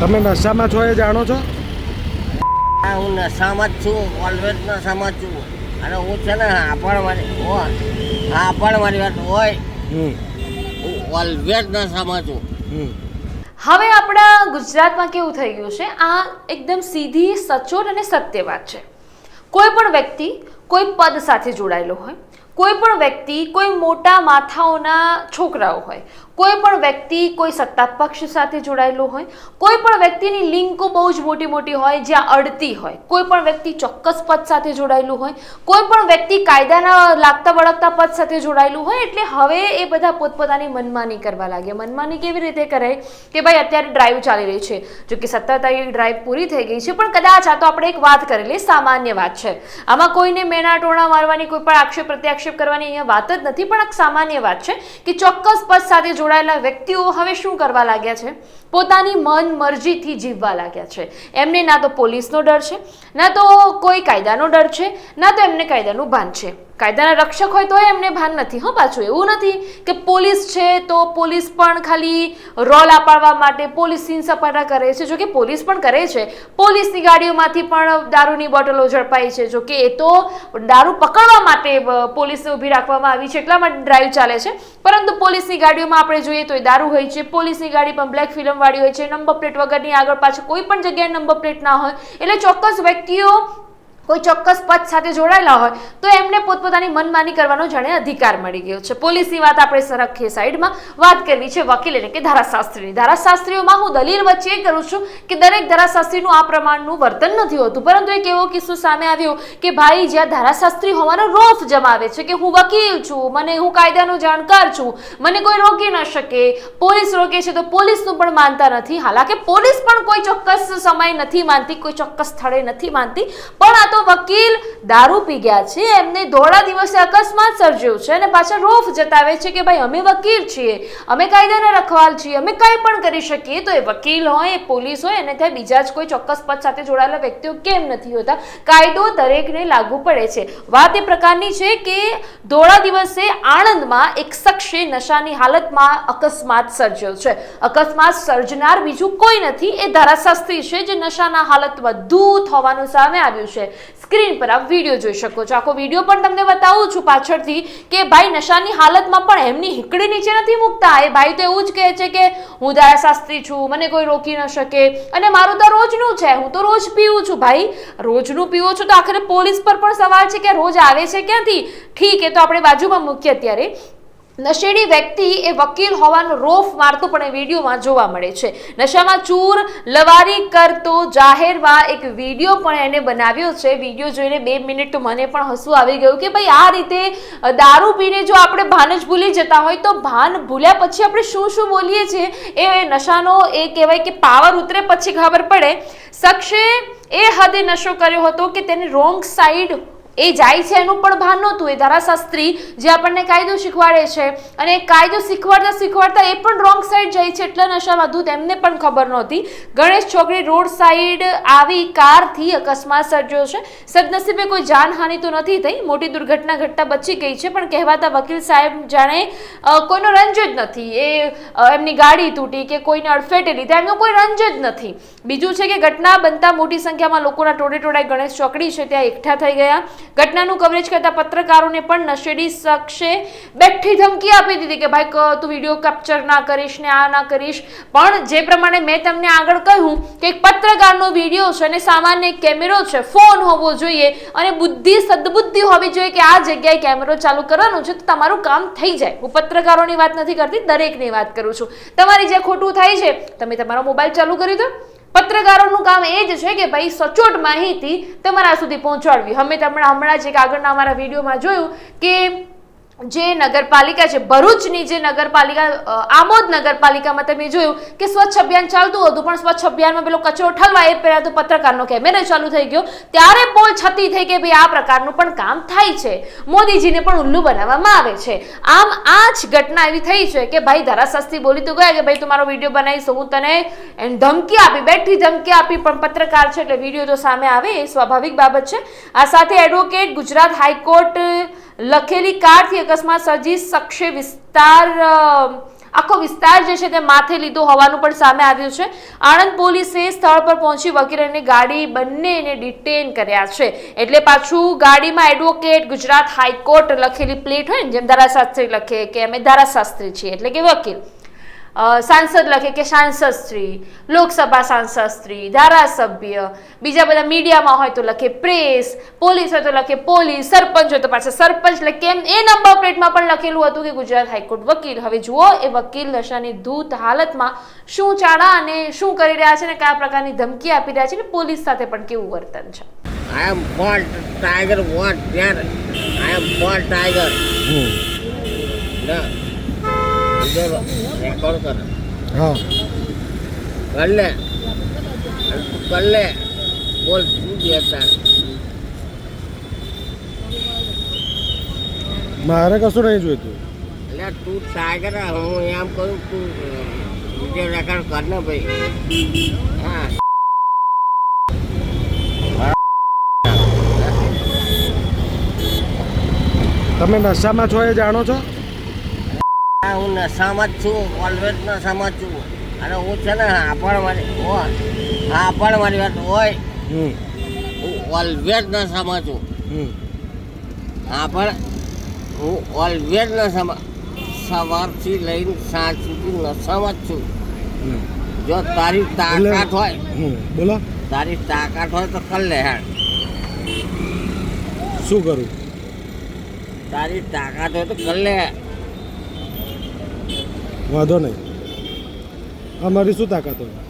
તમે નશામાં છો એ જાણો છો? હા હું નશામાં જ છું ઓલવેઝ નશામાં જ છું. અને હું છે ને આપણ મારી હોય આપણ મારી વાત હોય. હું ઓલવેઝ નશામાં છું. હમ. હવે આપણા ગુજરાતમાં કેવું થઈ ગયું છે? આ એકદમ સીધી સચોટ અને સત્ય વાત છે. કોઈ પણ વ્યક્તિ કોઈ પદ સાથે જોડાયેલો હોય કોઈ પણ વ્યક્તિ કોઈ મોટા માથાઓના છોકરાઓ હોય, કોઈ પણ વ્યક્તિ કોઈ સત્તા પક્ષ સાથે જોડાયેલો હોય, કોઈ પણ વ્યક્તિની લિંકો બહુ જ મોટી મોટી હોય, જ્યાં અડતી હોય, કોઈ પણ વ્યક્તિ ચોક્કસ પદ સાથે જોડાયેલું હોય, કોઈ પણ વ્યક્તિ કાયદાના લાગતા વળગતા પદ સાથે જોડાયેલું હોય, એટલે હવે એ બધા પોતપોતાની મનમાની કરવા લાગ્યા. મનમાની કેવી રીતે કરે? કે ભાઈ અત્યારે ડ્રાઈવ ચાલી રહી છે. જો કે સતત ડ્રાઈવ પૂરી થઈ ગઈ છે, પણ કદાચ આ તો આપણે એક વાત કરેલી સામાન્ય વાત છે. આમાં કોઈને મેણા ટોણા મારવાની કોઈ પણ આક્ષેપ પ્રત્યાક્ષેપ કરવાની અહીંયા વાત જ નથી, પણ એક સામાન્ય વાત છે કે ચોક્કસ પદ સાથે જોડાયેલા વ્યક્તિઓ હવે શું કરવા લાગ્યા છે? પોતાની મન મરજીથી જીવવા લાગ્યા છે. એમને ના તો પોલીસનો ડર છે, ના તો કોઈ કાયદાનો ડર છે, ના તો એમને કાયદાનું ભાન છે. કાયદાના રક્ષક હોય તોય એમને ભાન નથી, હો પાછું, એવું નથી કે પોલીસ છે તો પોલીસ પણ ખાલી રોલ અપાડવા માટે પોલીસ સીન સપાટા કરે છે. જો કે પોલીસ પણ કરે છે. પોલીસની ગાડીઓમાંથી પણ દારૂની બોટલો ઝડપાઈ છે. જો કે એ તો દારૂ પકડવા માટે પોલીસને ઊભી રાખવામાં આવી છે એટલા માટે ડ્રાઈવ ચાલે છે. પરંતુ પોલીસની ગાડીઓમાં આપણે જોઈએ તો એ દારૂ હોય છે. પોલીસની ગાડી પણ બ્લેક ફિલ્મવાળી હોય છે. નંબર પ્લેટ વગરની આગળ પાછળ કોઈ પણ જગ્યાએ નંબર પ્લેટ ના હોય. એટલે ચોક્કસ વ્યક્તિઓ કોઈ ચોક્કસ પદ સાથે જોડાયેલા હોય, તો એમને પોતપોતાની મનમાની કરવાનો જાણે અધિકાર મળી ગયો છે. પોલીસની વાત આપણે સરખીએ સાઈડમાં વાત કરવી છે વકીલ એટલે કે ધારાશાસ્ત્રીની. ધારાશાસ્ત્રીઓમાં હું દલીલ વચ્ચે એ કરું છું કે દરેક ધારાશાસ્ત્રીનું આ પ્રમાણનું વર્તન નથી હોતું, પરંતુ એક એવો કિસ્સો સામે આવ્યો કે ભાઈ જ્યાં ધારાશાસ્ત્રી હોવાનો રોફ જમાવે છે કે હું વકીલ છું, મને હું કાયદાનો જાણકાર છું, મને કોઈ રોકી ન શકે, પોલીસ રોકે છે તો પોલીસનું પણ માનતા નથી. હાલાકે પોલીસ પણ કોઈ ચોક્કસ સમય નથી માનતી, કોઈ ચોક્કસ સ્થળે નથી માનતી, પણ આ તો વકીલ દારૂ પી ગયા છે. એમને ધોળા દિવસે અકસ્માત સર્જ્યો છે અને પાછા રોફ જતાવે છે કે ભાઈ, અમે વકીલ છીએ. અમે કાયદાના રખવાલ છીએ. અમે કંઈ પણ કરી શકીએ. તો એ વકીલ હોય, એ પોલીસ હોય અને ત્યાં બીજા જ કોઈ ચોક્કસ પદ સાથે જોડાયેલા વ્યક્તિઓ કેમ નથી હોતા? કાયદો દરેકને લાગુ પડે છે. વાત એ પ્રકારની છે કે ધોળા દિવસે આણંદમાં એક શખ્સે નશાની હાલતમાં અકસ્માત સર્જ્યો છે. અકસ્માત સર્જનાર બીજું કોઈ નથી. એ ધારાશાસ્ત્રી છે જે નશાના હાલતમાં દૂત હોવાનું સામે આવ્યું છે. સ્ક્રીન પર આપ વીડિયો જોઈ શકો છો. આખો વીડિયો પણ તમને બતાવું છું પાછળથી કે ભાઈ નશાની હાલતમાં પણ એમની હિકડી નીચે નથી મૂકતા. એ ભાઈ તો એવું જ કહે છે કે હું ધારાશાસ્ત્રી છું, મને કોઈ રોકી ન શકે. અને મારું તો રોજનું છે, હું તો રોજ પીવું છું ભાઈ. રોજનું પીવો છો તો આખરે પોલીસ પર પણ સવાલ છે કે રોજ આવે છે ક્યાંથી? ઠીક, એ તો આપણે બાજુમાં મૂકીએ અત્યારે. નશેડી વ્યક્તિ એ વકીલ હોવાનો રોફ મારતો પણ એ વિડીયોમાં જોવા મળે છે. નશામાં ચૂર, લવારી કરતો જાહેરમાં એક વીડિયો પણ એને બનાવ્યો છે. વીડિયો જોઈને બે મિનિટ તો મને પણ હસવું આવી ગયું કે ભાઈ આ રીતે દારૂ પીને જો આપણે ભાન જ ભૂલી જતા હોય તો ભાન ભૂલ્યા પછી આપણે શું શું બોલીએ છીએ? એ નશાનો એ કહેવાય કે પાવર ઉતરે પછી ખબર પડે. શખ્સે એ હદે નશો કર્યો હતો કે તેને રોંગ સાઈડ એ જાય છે, એનું પણ ભાન નહોતું. એ ધારાશાસ્ત્રી જે આપણને કાયદો શીખવાડે છે અને કાયદો શીખવાડતા શીખવાડતા એ પણ રોંગ સાઈડ જાય છે એટલા નશામાં વધુ તેમને પણ ખબર નહોતી. ગણેશ છોકરી રોડ સાઈડ આવી કારથી અકસ્માત સર્જ્યો છે. સદનસીબે કોઈ જાનહાનિ તો નથી થઈ. મોટી દુર્ઘટના ઘટતા બચી ગઈ છે, પણ કહેવાતા વકીલ સાહેબ જાણે કોઈનો રંજ જ નથી. એ એમની ગાડી તૂટી કે કોઈને અડફેટે લીધા, એમનો કોઈ રંજ જ નથી. બીજું છે કે ઘટના બનતા મોટી સંખ્યામાં લોકોના ટોળે ટોળાએ ગણેશ ચોકડી છે, ત્યાં એકઠા થઈ ગયા. ઘટનાનું કવરેજ કરતા પત્રકારોને પણ નશેડી શખ્સે બેઠી ધમકી આપી દીધી કે, ભાઈ તું વીડિયો કેપ્ચર ના કરીશ ને આ ના કરીશ. પણ જે પ્રમાણે મેં તમને આગળ કહ્યું કે એક પત્રકારનો વીડિયો છે અને સામાન્ય કેમેરો છે, ફોન હોવો જોઈએ અને બુદ્ધિ સદબુદ્ધિ હોવી જોઈએ કે આ જગ્યાએ કેમેરો ચાલુ કરવાનું છે, તો તમારું કામ થઈ જાય. હું પત્રકારોની વાત નથી કરતી, દરેકની વાત કરું છું. તમારી જે ખોટું થાય છે, તમે તમારો મોબાઈલ ચાલુ કરી દો. પત્રકારોનું કામ એ જ છે કે ભાઈ સચોટ માહિતી તમારા સુધી પહોંચાડવી. અમે તમને હમણાં જ એક આગળના અમારા વિડીયોમાં જોયું કે જે નગરપાલિકા છે, ભરૂચની જે નગરપાલિકા આમોદ નગરપાલિકામાં તમે જોયું કે સ્વચ્છ અભિયાન ચાલતું હતું, પણ સ્વચ્છ અભિયાનમાં પેલો કચરો ઠલવા એ પહેલાં તો પત્રકારનો કેમેરો ચાલુ થઈ ગયો. ત્યારે પોલ છતી થઈ કે ભાઈ આ પ્રકારનું પણ કામ થાય છે. મોદીજીને પણ ઉલ્લુ બનાવવામાં આવે છે. આમ, આ જ ઘટના એવી થઈ છે કે ભાઈ ધારાશાસ્ત્રી બોલી તો ગયા કે ભાઈ તું મારો વીડિયો બનાવીશ, હું તને ધમકી આપી, બેઠી ધમકી આપી, પણ પત્રકાર છે એટલે વીડિયો તો સામે આવે, એ સ્વાભાવિક બાબત છે. આ સાથે એડવોકેટ ગુજરાત હાઈકોર્ટ લખેલી કારથી અકસ્માત સર્જી શખ્સે વિસ્તાર આખો વિસ્તાર જે છે તે માથે લીધો હોવાનું પણ સામે આવ્યું છે. આણંદ પોલીસે સ્થળ પર પહોંચી વકીલ અને ગાડી બંનેને ડિટેન કર્યા છે. એટલે પાછું ગાડીમાં એડવોકેટ ગુજરાત હાઈકોર્ટ લખેલી પ્લેટ હોય ને, જેમ ધારાશાસ્ત્રી લખે કે અમે ધારાશાસ્ત્રી છીએ. એટલે કે વકીલ. સાંસદ લખે કે સાંસદશ્રી લોકસભા સાંસદશ્રી ધારાસભ્ય બીજા બધા મીડિયામાં હોય તો લખે પ્રેસ પોલીસ હોય તો લખે પોલીસ સરપંચ હોય તો પાછા સરપંચ લખે. કેમ? એ નંબર પ્લેટમાં પણ લખેલું હતું કે ગુજરાત હાઈકોર્ટ વકીલ. હવે જુઓ એ વકીલ નશાની ધૂત હાલતમાં શું ચાળા અને શું કરી રહ્યા છે ને કયા પ્રકારની ધમકી આપી રહ્યા છે ને પોલીસ સાથે પણ કેવું વર્તન છે? I am for tiger what there I am for tiger ના. બીજો રેકોર્ડ કર. હા. કર લે કર લે બોલ શું દેતા મારે કશું નહીં જોઈતું. એટલે તું સાગર હું એમ કહું તું વીડિયો રેકોર્ડ કર ને ભાઈ. હા. તમે નશામાં છો એ જાણો છો? હા, નશામાં જ છું ઓલવેઝ નશામાં જ છું. અને હું છે ને હાપણ મારી હા હાપણ મારી વાત હોય હું ઓલવેઝ નશામાં છું. હાપણ હું ઓલવેઝ નશામાં સવારથી લઈને સાંજ સુધી નશામાં જ છું. જો તારી તાકાત હોય બોલો. તારી તાકાત હોય તો કર લે હેડ શું કરું? તારી તાકાત હોય તો કર લે. વાંધો નહીં. અમારી શું તાકાત હોય?